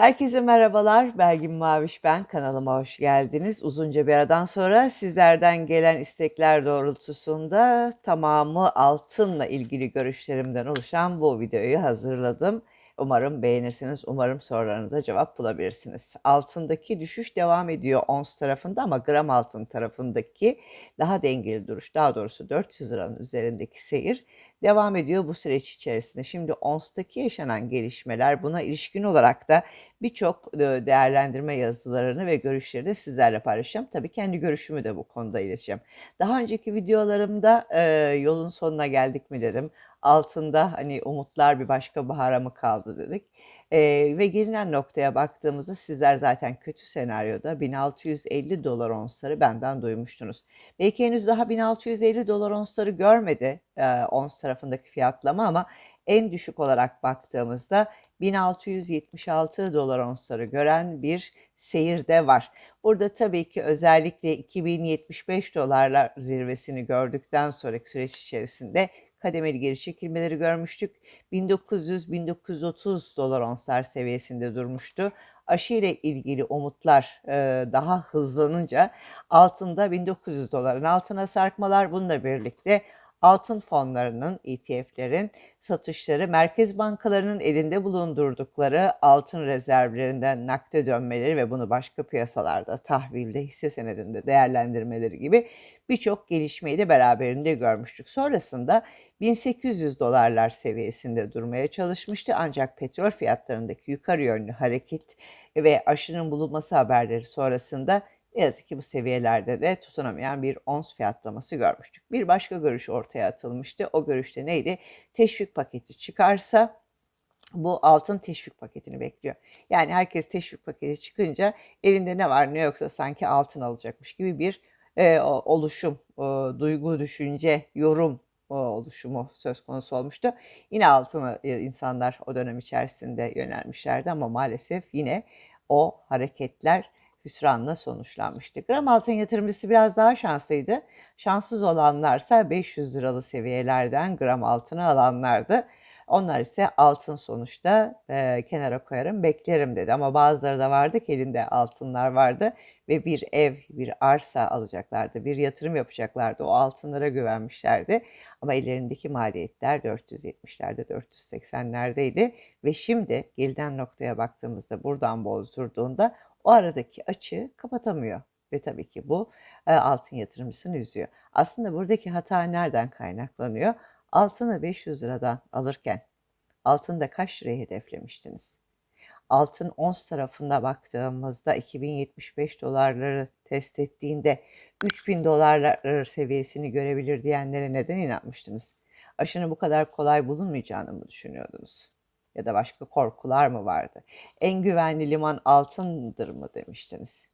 Herkese merhabalar. Belgin Maviş ben. Kanalıma hoş geldiniz. Uzunca bir aradan sonra sizlerden gelen istekler doğrultusunda tamamı altınla ilgili görüşlerimden oluşan bu videoyu hazırladım. Umarım beğenirsiniz. Umarım sorularınıza cevap bulabilirsiniz. Altındaki düşüş devam ediyor ons tarafında ama gram altın tarafındaki daha dengeli duruş, daha doğrusu 400 liranın üzerindeki seyir devam ediyor bu süreç içerisinde. Şimdi ONS'taki yaşanan gelişmeler buna ilişkin olarak da birçok e, değerlendirme yazılarını ve görüşleri de sizlerle paylaşacağım. Tabii kendi görüşümü de bu konuda ileteceğim. Daha önceki videolarımda e, yolun sonuna geldik mi dedim. Altında hani umutlar bir başka bahara mı kaldı dedik. E, ve gelinen noktaya baktığımızda sizler zaten kötü senaryoda 1650 dolar onsları benden duymuştunuz. Belki henüz daha 1650 dolar onsları görmedi e, ons tarafındaki fiyatlama ama en düşük olarak baktığımızda 1676 dolar onsları gören bir seyir de var. Burada tabii ki özellikle 2075 dolarlar zirvesini gördükten sonraki süreç içerisinde kademeli geri çekilmeleri görmüştük. 1900-1930 dolar onslar seviyesinde durmuştu. Aşı ile ilgili umutlar e, daha hızlanınca altında 1900 doların altına sarkmalar bununla birlikte altın fonlarının, ETF'lerin satışları merkez bankalarının elinde bulundurdukları altın rezervlerinden nakde dönmeleri ve bunu başka piyasalarda tahvilde, hisse senedinde değerlendirmeleri gibi birçok gelişmeyi de beraberinde görmüştük. Sonrasında 1800 dolarlar seviyesinde durmaya çalışmıştı ancak petrol fiyatlarındaki yukarı yönlü hareket ve aşının bulunması haberleri sonrasında ne yazık ki bu seviyelerde de tutunamayan bir ons fiyatlaması görmüştük. Bir başka görüş ortaya atılmıştı. O görüşte neydi? Teşvik paketi çıkarsa bu altın teşvik paketini bekliyor. Yani herkes teşvik paketi çıkınca elinde ne var ne yoksa sanki altın alacakmış gibi bir e, oluşum, e, duygu, düşünce, yorum oluşumu söz konusu olmuştu. Yine altına e, insanlar o dönem içerisinde yönelmişlerdi ama maalesef yine o hareketler hüsranla sonuçlanmıştı. Gram altın yatırımcısı biraz daha şanslıydı. Şanssız olanlarsa 500 liralı seviyelerden gram altını alanlardı. Onlar ise altın sonuçta e, kenara koyarım beklerim dedi. Ama bazıları da vardı ki elinde altınlar vardı ve bir ev, bir arsa alacaklardı, bir yatırım yapacaklardı. O altınlara güvenmişlerdi. Ama ellerindeki maliyetler 470'lerde, 480'lerdeydi. Ve şimdi gelinen noktaya baktığımızda buradan bozdurduğunda o aradaki açığı kapatamıyor. Ve tabii ki bu e, altın yatırımcısını üzüyor. Aslında buradaki hata nereden kaynaklanıyor? Altını 500 liradan alırken altında kaç liraya hedeflemiştiniz? Altın ons tarafında baktığımızda 2075 dolarları test ettiğinde 3000 dolarlar seviyesini görebilir diyenlere neden inanmıştınız? Aşının bu kadar kolay bulunmayacağını mı düşünüyordunuz? Ya da başka korkular mı vardı? En güvenli liman altındır mı demiştiniz?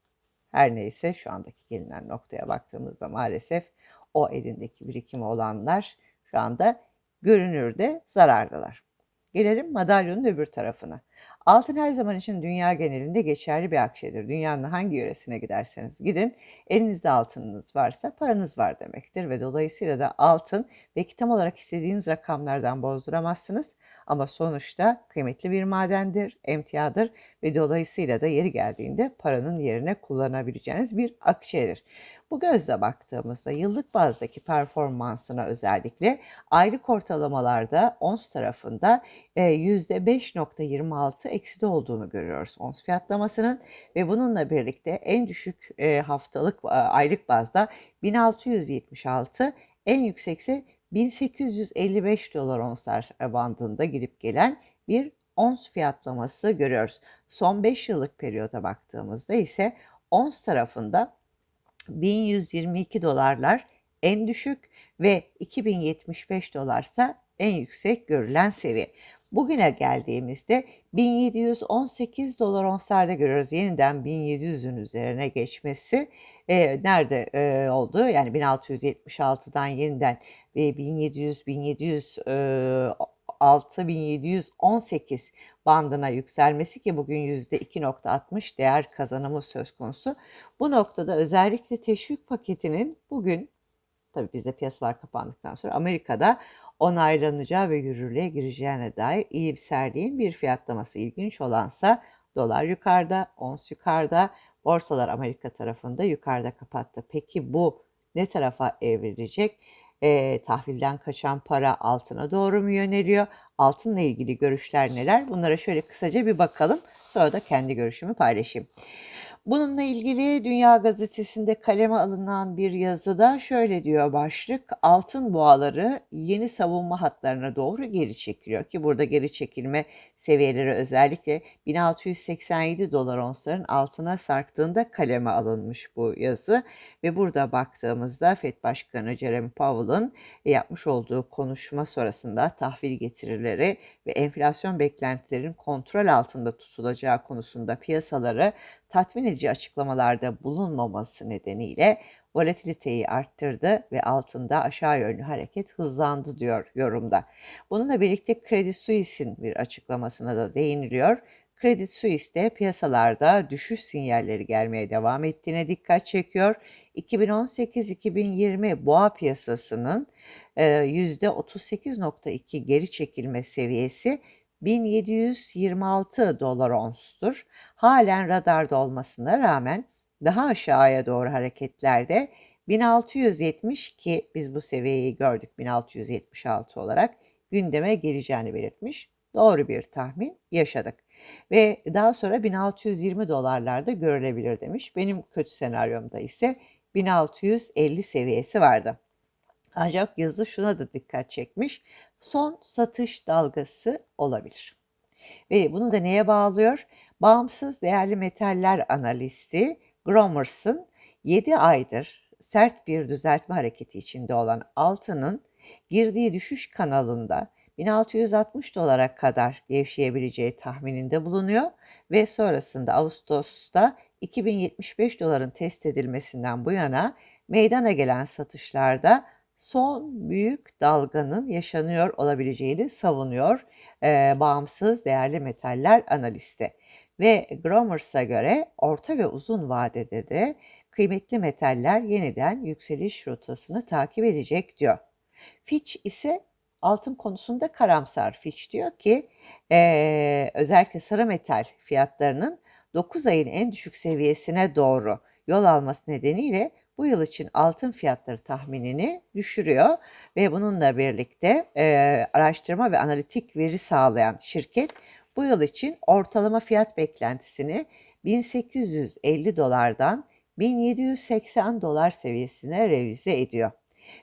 Her neyse şu andaki gelinen noktaya baktığımızda maalesef o elindeki birikimi olanlar şu anda görünürde zarardalar. Gelelim madalyonun öbür tarafına. Altın her zaman için dünya genelinde geçerli bir akşedir. Dünyanın hangi yöresine giderseniz gidin, elinizde altınınız varsa paranız var demektir ve dolayısıyla da altın belki tam olarak istediğiniz rakamlardan bozduramazsınız ama sonuçta kıymetli bir madendir, emtiadır ve dolayısıyla da yeri geldiğinde paranın yerine kullanabileceğiniz bir akçedir. Bu gözle baktığımızda yıllık bazdaki performansına özellikle aylık ortalamalarda ons tarafında %5.26 e, ekside olduğunu görüyoruz ons fiyatlamasının ve bununla birlikte en düşük e, haftalık e, bazda 1676 en yüksekse 1855 dolar onslar bandında gidip gelen bir ons fiyatlaması görüyoruz. Son 5 yıllık periyoda baktığımızda ise ons tarafında 1122 dolarlar en düşük ve 2075 dolarsa en yüksek görülen seviye. Bugüne geldiğimizde 1718 dolar onslarda görüyoruz. Yeniden 1700'ün üzerine geçmesi e, nerede e, oldu? Yani 1676'dan yeniden e, 1700 1700 e, 6718 bandına yükselmesi ki bugün %2.60 değer kazanımı söz konusu. Bu noktada özellikle teşvik paketinin bugün tabii bizde piyasalar kapandıktan sonra Amerika'da onaylanacağı ve yürürlüğe gireceğine dair iyimserliğin bir fiyatlaması ilginç olansa Dolar yukarıda, ons yukarıda, borsalar Amerika tarafında yukarıda kapattı. Peki bu ne tarafa evrilecek? E, tahvilden kaçan para altına doğru mu yöneliyor? Altınla ilgili görüşler neler? Bunlara şöyle kısaca bir bakalım. Sonra da kendi görüşümü paylaşayım. Bununla ilgili Dünya Gazetesi'nde kaleme alınan bir yazıda şöyle diyor başlık. Altın boğaları yeni savunma hatlarına doğru geri çekiliyor ki burada geri çekilme seviyeleri özellikle 1687 dolar onsların altına sarktığında kaleme alınmış bu yazı ve burada baktığımızda FED Başkanı Jeremy Powell'ın yapmış olduğu konuşma sonrasında tahvil getirileri ve enflasyon beklentilerinin kontrol altında tutulacağı konusunda piyasaları tatmin edici açıklamalarda bulunmaması nedeniyle volatiliteyi arttırdı ve altında aşağı yönlü hareket hızlandı diyor yorumda. Bununla birlikte Credit Suisse'in bir açıklamasına da değiniliyor. Credit Suisse de piyasalarda düşüş sinyalleri gelmeye devam ettiğine dikkat çekiyor. 2018-2020 boğa piyasasının %38.2 geri çekilme seviyesi 1726 dolar onstur. Halen radarda olmasına rağmen daha aşağıya doğru hareketlerde 1670 ki biz bu seviyeyi gördük 1676 olarak gündeme geleceğini belirtmiş. Doğru bir tahmin yaşadık. Ve daha sonra 1620 dolarlarda görülebilir demiş. Benim kötü senaryomda ise 1650 seviyesi vardı. Ancak yazı şuna da dikkat çekmiş. Son satış dalgası olabilir. Ve bunu da neye bağlıyor? Bağımsız değerli metaller analisti Gromers'ın 7 aydır sert bir düzeltme hareketi içinde olan altının girdiği düşüş kanalında 1660 dolara kadar gevşeyebileceği tahmininde bulunuyor ve sonrasında Ağustos'ta 2075 doların test edilmesinden bu yana meydana gelen satışlarda son büyük dalganın yaşanıyor olabileceğini savunuyor e, bağımsız değerli metaller analisti. Ve Gromers'a göre orta ve uzun vadede de kıymetli metaller yeniden yükseliş rotasını takip edecek diyor. Fitch ise altın konusunda karamsar. Fitch diyor ki e, özellikle sarı metal fiyatlarının 9 ayın en düşük seviyesine doğru yol alması nedeniyle bu yıl için altın fiyatları tahminini düşürüyor ve bununla birlikte e, araştırma ve analitik veri sağlayan şirket bu yıl için ortalama fiyat beklentisini 1850 dolardan 1780 dolar seviyesine revize ediyor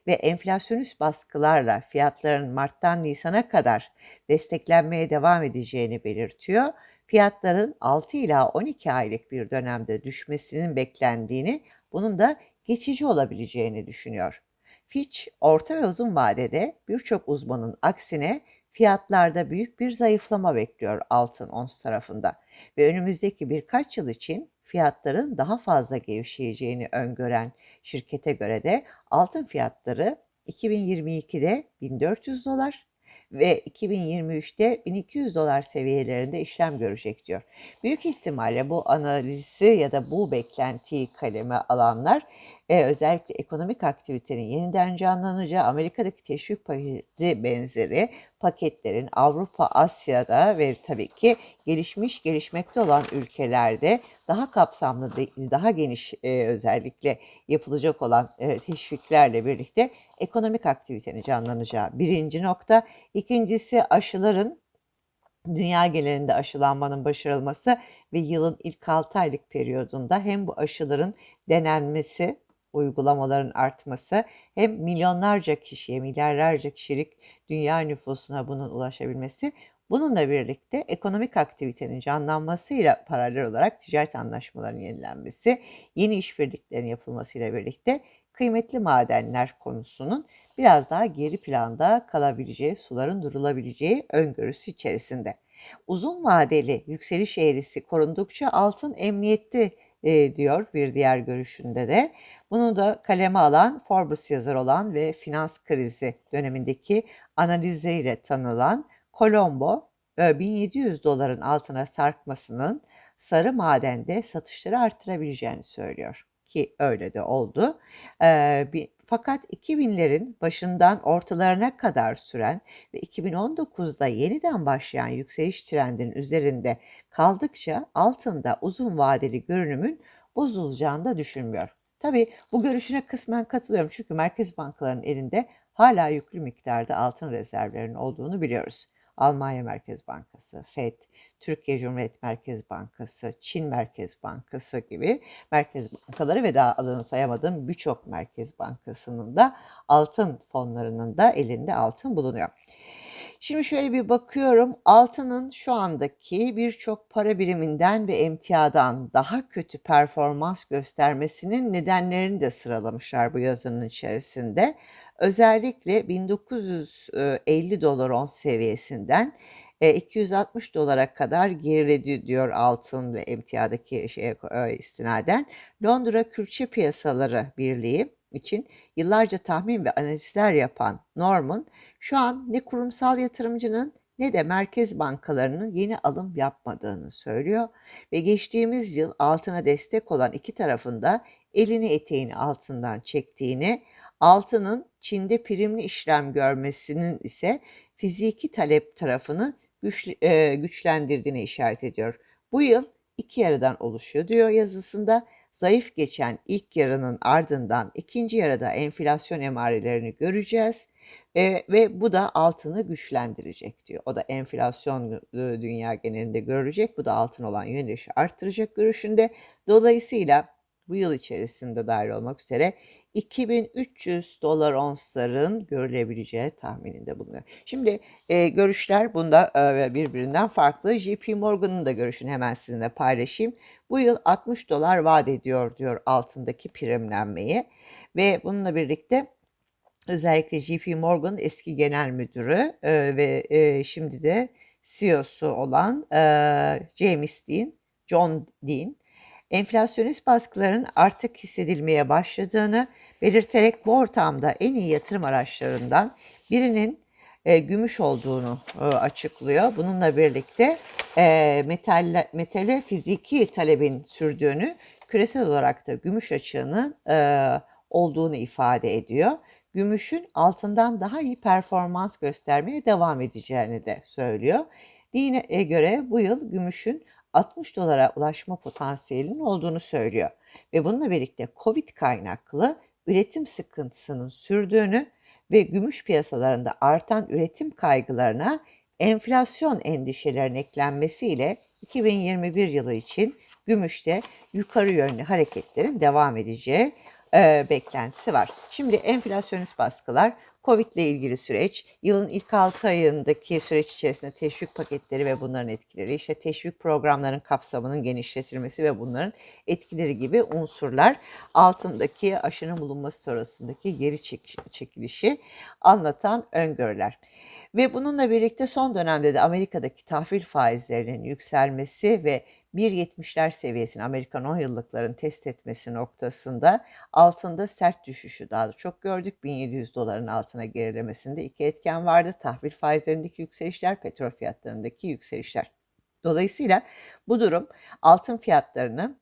ve enflasyonist baskılarla fiyatların Mart'tan Nisan'a kadar desteklenmeye devam edeceğini belirtiyor. Fiyatların 6 ila 12 aylık bir dönemde düşmesinin beklendiğini, bunun da geçici olabileceğini düşünüyor. Fitch, orta ve uzun vadede birçok uzmanın aksine fiyatlarda büyük bir zayıflama bekliyor altın ons tarafında ve önümüzdeki birkaç yıl için fiyatların daha fazla gevşeyeceğini öngören şirkete göre de altın fiyatları 2022'de 1400 dolar, ve 2023'te 1200 dolar seviyelerinde işlem görecek diyor. Büyük ihtimalle bu analizi ya da bu beklentiyi kaleme alanlar e, özellikle ekonomik aktivitenin yeniden canlanacağı Amerika'daki teşvik paketi benzeri paketlerin Avrupa, Asya'da ve tabii ki gelişmiş gelişmekte olan ülkelerde daha kapsamlı, daha geniş e, özellikle yapılacak olan e, teşviklerle birlikte ekonomik aktivitenin canlanacağı birinci nokta. İkincisi aşıların dünya genelinde aşılanmanın başarılması ve yılın ilk 6 aylık periyodunda hem bu aşıların denenmesi, uygulamaların artması hem milyonlarca kişiye, milyarlarca kişilik dünya nüfusuna bunun ulaşabilmesi Bununla birlikte ekonomik aktivitenin canlanmasıyla paralel olarak ticaret anlaşmalarının yenilenmesi, yeni işbirliklerin yapılmasıyla birlikte kıymetli madenler konusunun biraz daha geri planda kalabileceği, suların durulabileceği öngörüsü içerisinde. Uzun vadeli yükseliş eğrisi korundukça altın emniyette e, diyor bir diğer görüşünde de. Bunu da kaleme alan Forbes yazar olan ve finans krizi dönemindeki analizleriyle tanılan Colombo 1700 e, doların altına sarkmasının sarı madende satışları arttırabileceğini söylüyor ki öyle de oldu. fakat 2000'lerin başından ortalarına kadar süren ve 2019'da yeniden başlayan yükseliş trendinin üzerinde kaldıkça altında uzun vadeli görünümün bozulacağını da düşünmüyor. Tabii bu görüşüne kısmen katılıyorum çünkü merkez bankalarının elinde hala yüklü miktarda altın rezervlerinin olduğunu biliyoruz. Almanya Merkez Bankası, FED, Türkiye Cumhuriyet Merkez Bankası, Çin Merkez Bankası gibi merkez bankaları ve daha adını sayamadığım birçok merkez bankasının da altın fonlarının da elinde altın bulunuyor. Şimdi şöyle bir bakıyorum altının şu andaki birçok para biriminden ve emtiadan daha kötü performans göstermesinin nedenlerini de sıralamışlar bu yazının içerisinde. Özellikle 1950 dolar on seviyesinden 260 e, dolara kadar geriledi diyor altın ve emtiadaki şeye e, istinaden. Londra Külçe Piyasaları Birliği için yıllarca tahmin ve analizler yapan Norman şu an ne kurumsal yatırımcının ne de merkez bankalarının yeni alım yapmadığını söylüyor ve geçtiğimiz yıl altına destek olan iki tarafında elini eteğini altından çektiğini, altının Çin'de primli işlem görmesinin ise fiziki talep tarafını güç, e, güçlendirdiğine işaret ediyor. Bu yıl iki yarıdan oluşuyor diyor yazısında. Zayıf geçen ilk yarının ardından ikinci yarıda enflasyon emarelerini göreceğiz e, ve bu da altını güçlendirecek diyor. O da enflasyon e, dünya genelinde görecek. Bu da altın olan yönelişi arttıracak görüşünde. Dolayısıyla bu yıl içerisinde dahil olmak üzere 2300 dolar onsların görülebileceği tahmininde bulunuyor. Şimdi e, görüşler bunda e, birbirinden farklı. JP Morgan'ın da görüşünü hemen sizinle paylaşayım. Bu yıl 60 dolar vaat ediyor diyor altındaki primlenmeyi ve bununla birlikte özellikle JP Morgan eski genel müdürü e, ve e, şimdi de CEO'su olan e, James Dean, John Dean enflasyonist baskıların artık hissedilmeye başladığını belirterek bu ortamda en iyi yatırım araçlarından birinin e, gümüş olduğunu e, açıklıyor. Bununla birlikte e, metalle, metale fiziki talebin sürdüğünü, küresel olarak da gümüş açığının e, olduğunu ifade ediyor. Gümüşün altından daha iyi performans göstermeye devam edeceğini de söylüyor. Dine göre bu yıl gümüşün 60 dolara ulaşma potansiyelinin olduğunu söylüyor. Ve bununla birlikte Covid kaynaklı üretim sıkıntısının sürdüğünü ve gümüş piyasalarında artan üretim kaygılarına enflasyon endişelerinin eklenmesiyle 2021 yılı için gümüşte yukarı yönlü hareketlerin devam edeceği e, beklentisi var. Şimdi enflasyonist baskılar Covid ile ilgili süreç, yılın ilk 6 ayındaki süreç içerisinde teşvik paketleri ve bunların etkileri, işte teşvik programlarının kapsamının genişletilmesi ve bunların etkileri gibi unsurlar altındaki aşının bulunması sonrasındaki geri çekilişi anlatan öngörüler. Ve bununla birlikte son dönemde de Amerika'daki tahvil faizlerinin yükselmesi ve 1.70'ler seviyesini Amerikan 10 yıllıkların test etmesi noktasında altında sert düşüşü daha da çok gördük. 1700 doların altına gerilemesinde iki etken vardı. Tahvil faizlerindeki yükselişler, petrol fiyatlarındaki yükselişler. Dolayısıyla bu durum altın fiyatlarını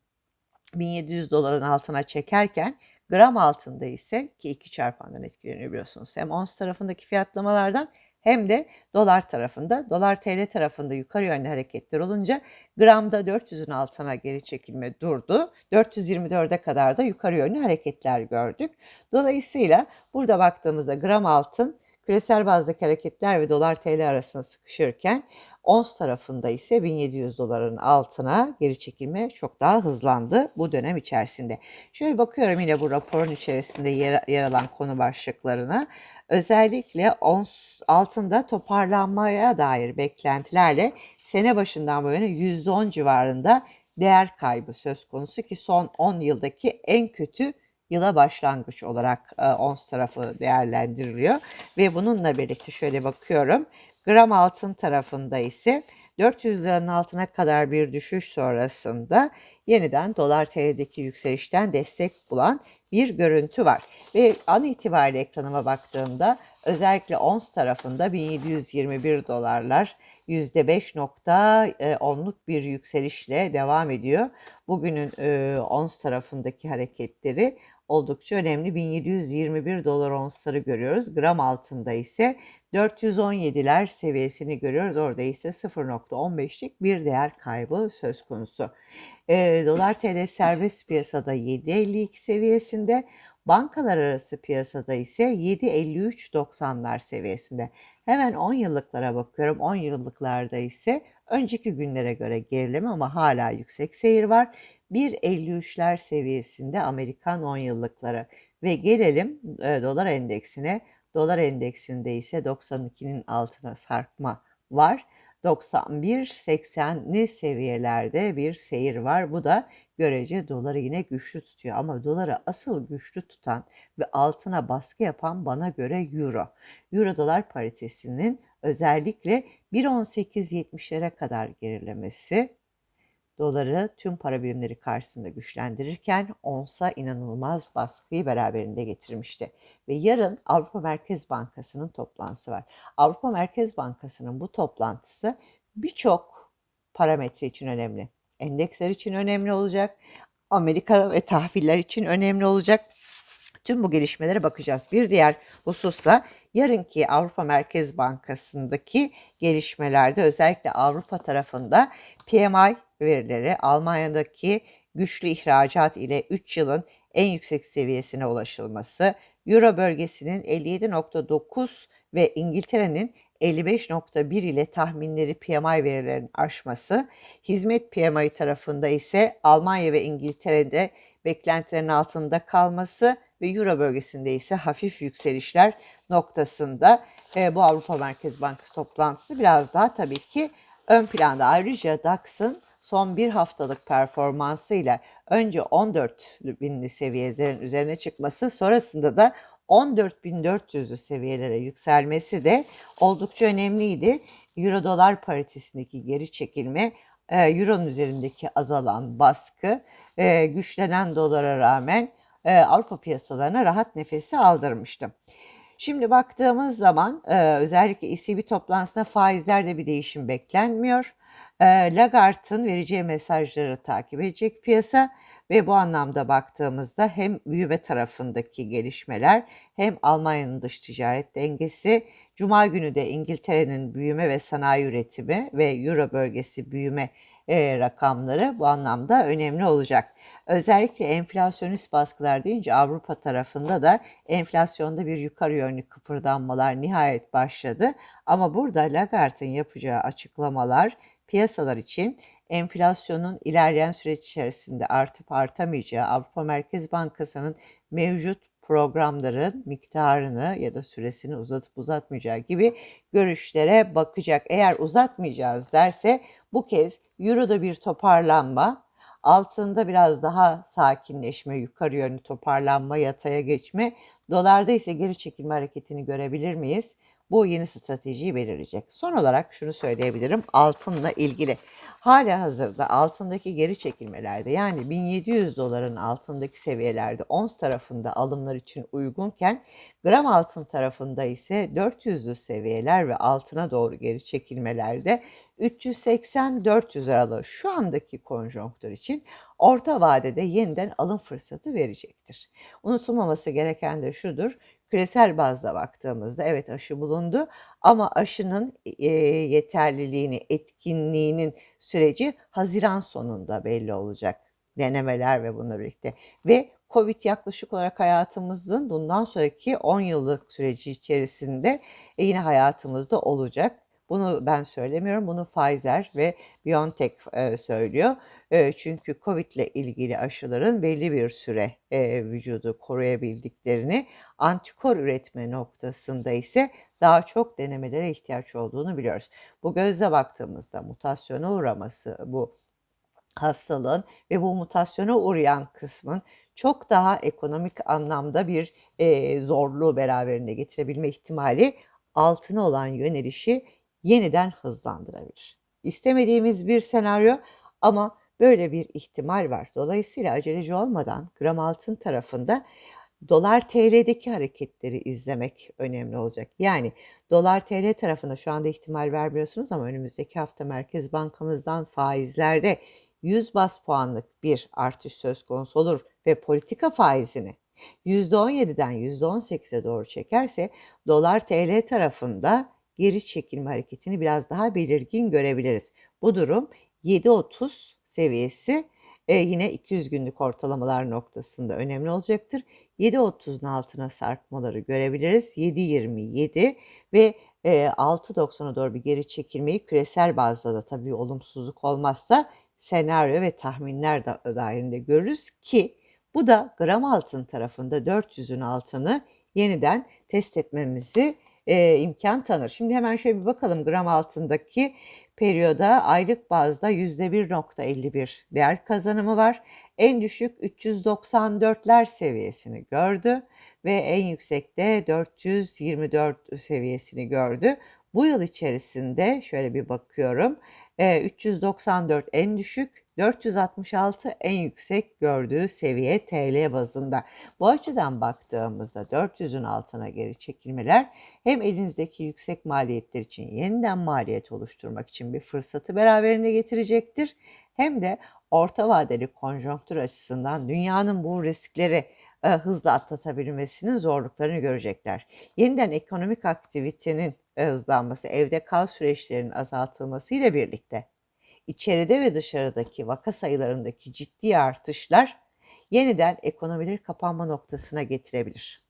1700 doların altına çekerken gram altında ise ki iki çarpandan etkileniyor biliyorsunuz. Hem ons tarafındaki fiyatlamalardan hem de dolar tarafında, dolar TL tarafında yukarı yönlü hareketler olunca gramda 400'ün altına geri çekilme durdu. 424'e kadar da yukarı yönlü hareketler gördük. Dolayısıyla burada baktığımızda gram altın küresel bazdaki hareketler ve dolar TL arasında sıkışırken ons tarafında ise 1700 doların altına geri çekilme çok daha hızlandı bu dönem içerisinde. Şöyle bakıyorum yine bu raporun içerisinde yer, yer alan konu başlıklarına. Özellikle ons altında toparlanmaya dair beklentilerle sene başından bu yana %10 civarında değer kaybı söz konusu ki son 10 yıldaki en kötü yıla başlangıç olarak e, ons tarafı değerlendiriliyor. Ve bununla birlikte şöyle bakıyorum. Gram altın tarafında ise 400 liranın altına kadar bir düşüş sonrasında yeniden dolar TL'deki yükselişten destek bulan bir görüntü var. Ve an itibariyle ekranıma baktığımda özellikle ons tarafında 1721 dolarlar %5.10'luk bir yükselişle devam ediyor. Bugünün e, ons tarafındaki hareketleri oldukça önemli 1721 dolar onsları görüyoruz. Gram altında ise 417'ler seviyesini görüyoruz. Orada ise 0.15'lik bir değer kaybı söz konusu. E, dolar TL serbest piyasada 7.52 seviyesinde. Bankalar arası piyasada ise 7.53.90'lar seviyesinde. Hemen 10 yıllıklara bakıyorum. 10 yıllıklarda ise önceki günlere göre gerileme ama hala yüksek seyir var. 1.53'ler seviyesinde Amerikan 10 yıllıkları ve gelelim e, dolar endeksine. Dolar endeksinde ise 92'nin altına sarkma var. 91-80'li seviyelerde bir seyir var. Bu da görece doları yine güçlü tutuyor. Ama doları asıl güçlü tutan ve altına baskı yapan bana göre euro. Euro dolar paritesinin özellikle 1.18.70'lere kadar gerilemesi doları tüm para birimleri karşısında güçlendirirken onsa inanılmaz baskıyı beraberinde getirmişti. Ve yarın Avrupa Merkez Bankası'nın toplantısı var. Avrupa Merkez Bankası'nın bu toplantısı birçok parametre için önemli. Endeksler için önemli olacak. Amerika ve tahviller için önemli olacak. Tüm bu gelişmelere bakacağız. Bir diğer husussa yarınki Avrupa Merkez Bankası'ndaki gelişmelerde özellikle Avrupa tarafında PMI verileri Almanya'daki güçlü ihracat ile 3 yılın en yüksek seviyesine ulaşılması, Euro bölgesinin 57.9 ve İngiltere'nin 55.1 ile tahminleri PMI verilerinin aşması, hizmet PMI tarafında ise Almanya ve İngiltere'de beklentilerin altında kalması ve Euro bölgesinde ise hafif yükselişler noktasında e, bu Avrupa Merkez Bankası toplantısı biraz daha tabii ki ön planda. Ayrıca DAX'ın son bir haftalık performansıyla önce 14 binli seviyelerin üzerine çıkması sonrasında da 14.400'lü seviyelere yükselmesi de oldukça önemliydi. Euro dolar paritesindeki geri çekilme, e, Euro'nun üzerindeki azalan baskı, e, güçlenen dolara rağmen e, Avrupa piyasalarına rahat nefesi aldırmıştı. Şimdi baktığımız zaman özellikle ECB toplantısında faizlerde bir değişim beklenmiyor. Lagarde'ın vereceği mesajları takip edecek piyasa ve bu anlamda baktığımızda hem büyüme tarafındaki gelişmeler hem Almanya'nın dış ticaret dengesi, Cuma günü de İngiltere'nin büyüme ve sanayi üretimi ve Euro bölgesi büyüme e, rakamları bu anlamda önemli olacak. Özellikle enflasyonist baskılar deyince Avrupa tarafında da enflasyonda bir yukarı yönlü kıpırdanmalar nihayet başladı. Ama burada Lagarde'ın yapacağı açıklamalar piyasalar için enflasyonun ilerleyen süreç içerisinde artıp artamayacağı, Avrupa Merkez Bankası'nın mevcut programların miktarını ya da süresini uzatıp uzatmayacağı gibi görüşlere bakacak. Eğer uzatmayacağız derse bu kez Euro'da bir toparlanma, altında biraz daha sakinleşme, yukarı yönlü toparlanma, yataya geçme, dolarda ise geri çekilme hareketini görebilir miyiz? Bu yeni stratejiyi belirleyecek. Son olarak şunu söyleyebilirim altınla ilgili. Hala hazırda altındaki geri çekilmelerde yani 1700 doların altındaki seviyelerde ons tarafında alımlar için uygunken gram altın tarafında ise 400'lü seviyeler ve altına doğru geri çekilmelerde 380-400 aralığı şu andaki konjonktür için orta vadede yeniden alım fırsatı verecektir. Unutulmaması gereken de şudur küresel bazda baktığımızda evet aşı bulundu ama aşının e, yeterliliğini, etkinliğinin süreci Haziran sonunda belli olacak. Denemeler ve bununla birlikte ve Covid yaklaşık olarak hayatımızın bundan sonraki 10 yıllık süreci içerisinde e, yine hayatımızda olacak. Bunu ben söylemiyorum, bunu Pfizer ve BioNTech e, söylüyor. E, çünkü COVID ile ilgili aşıların belli bir süre e, vücudu koruyabildiklerini, antikor üretme noktasında ise daha çok denemelere ihtiyaç olduğunu biliyoruz. Bu gözle baktığımızda mutasyona uğraması bu hastalığın ve bu mutasyona uğrayan kısmın çok daha ekonomik anlamda bir e, zorluğu beraberinde getirebilme ihtimali altına olan yönelişi yeniden hızlandırabilir. İstemediğimiz bir senaryo ama böyle bir ihtimal var. Dolayısıyla aceleci olmadan gram altın tarafında dolar TL'deki hareketleri izlemek önemli olacak. Yani dolar TL tarafında şu anda ihtimal vermiyorsunuz ama önümüzdeki hafta Merkez Bankamızdan faizlerde 100 bas puanlık bir artış söz konusu olur ve politika faizini %17'den %18'e doğru çekerse dolar TL tarafında geri çekilme hareketini biraz daha belirgin görebiliriz. Bu durum 7.30 seviyesi e, yine 200 günlük ortalamalar noktasında önemli olacaktır. 7.30'un altına sarkmaları görebiliriz. 7.27 ve e, 6.90'a doğru bir geri çekilmeyi küresel bazda da tabii olumsuzluk olmazsa senaryo ve tahminler da, dahilinde görürüz ki bu da gram altın tarafında 400'ün altını yeniden test etmemizi e, imkan tanır. Şimdi hemen şöyle bir bakalım gram altındaki periyoda aylık bazda %1.51 değer kazanımı var. En düşük 394'ler seviyesini gördü ve en yüksekte 424 seviyesini gördü. Bu yıl içerisinde şöyle bir bakıyorum. 394 en düşük, 466 en yüksek gördüğü seviye TL bazında. Bu açıdan baktığımızda 400'ün altına geri çekilmeler hem elinizdeki yüksek maliyetler için yeniden maliyet oluşturmak için bir fırsatı beraberinde getirecektir. Hem de orta vadeli konjonktür açısından dünyanın bu riskleri e, hızla atlatabilmesinin zorluklarını görecekler. Yeniden ekonomik aktivitenin e, hızlanması, evde kal süreçlerinin azaltılması ile birlikte içeride ve dışarıdaki vaka sayılarındaki ciddi artışlar yeniden ekonomileri kapanma noktasına getirebilir.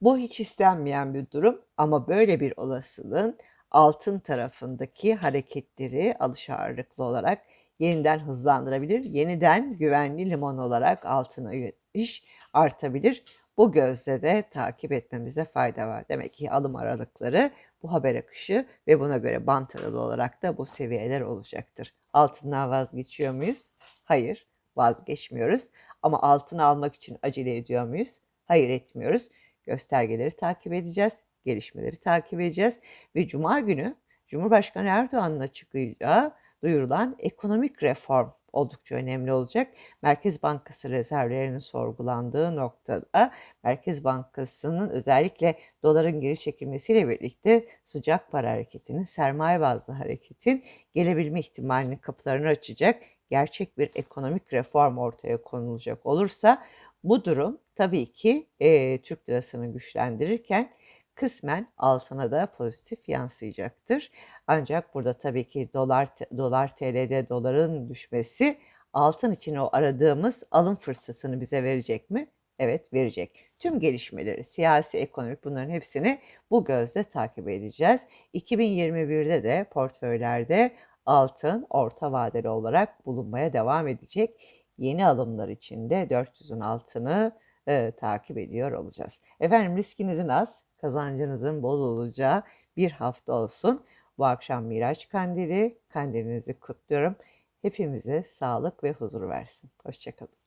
Bu hiç istenmeyen bir durum ama böyle bir olasılığın altın tarafındaki hareketleri alış ağırlıklı olarak yeniden hızlandırabilir. Yeniden güvenli liman olarak altına iş artabilir. Bu gözle de takip etmemizde fayda var. Demek ki alım aralıkları bu haber akışı ve buna göre bant aralığı olarak da bu seviyeler olacaktır. Altından vazgeçiyor muyuz? Hayır, vazgeçmiyoruz. Ama altın almak için acele ediyor muyuz? Hayır etmiyoruz. Göstergeleri takip edeceğiz, gelişmeleri takip edeceğiz ve Cuma günü Cumhurbaşkanı Erdoğan'ın açıklayacağı duyurulan ekonomik reform oldukça önemli olacak. Merkez Bankası rezervlerinin sorgulandığı noktada Merkez Bankası'nın özellikle doların geri çekilmesiyle birlikte sıcak para hareketinin, sermaye bazlı hareketin gelebilme ihtimalinin kapılarını açacak gerçek bir ekonomik reform ortaya konulacak olursa bu durum tabii ki e, Türk lirasını güçlendirirken kısmen altına da pozitif yansıyacaktır. Ancak burada tabii ki dolar dolar TL'de doların düşmesi altın için o aradığımız alım fırsatını bize verecek mi? Evet verecek. Tüm gelişmeleri, siyasi, ekonomik bunların hepsini bu gözle takip edeceğiz. 2021'de de portföylerde altın orta vadeli olarak bulunmaya devam edecek. Yeni alımlar için de 400'ün altını e, takip ediyor olacağız. Efendim riskinizin az, kazancınızın bol olacağı bir hafta olsun. Bu akşam Miraç Kandili, kandilinizi kutluyorum. Hepimize sağlık ve huzur versin. Hoşçakalın.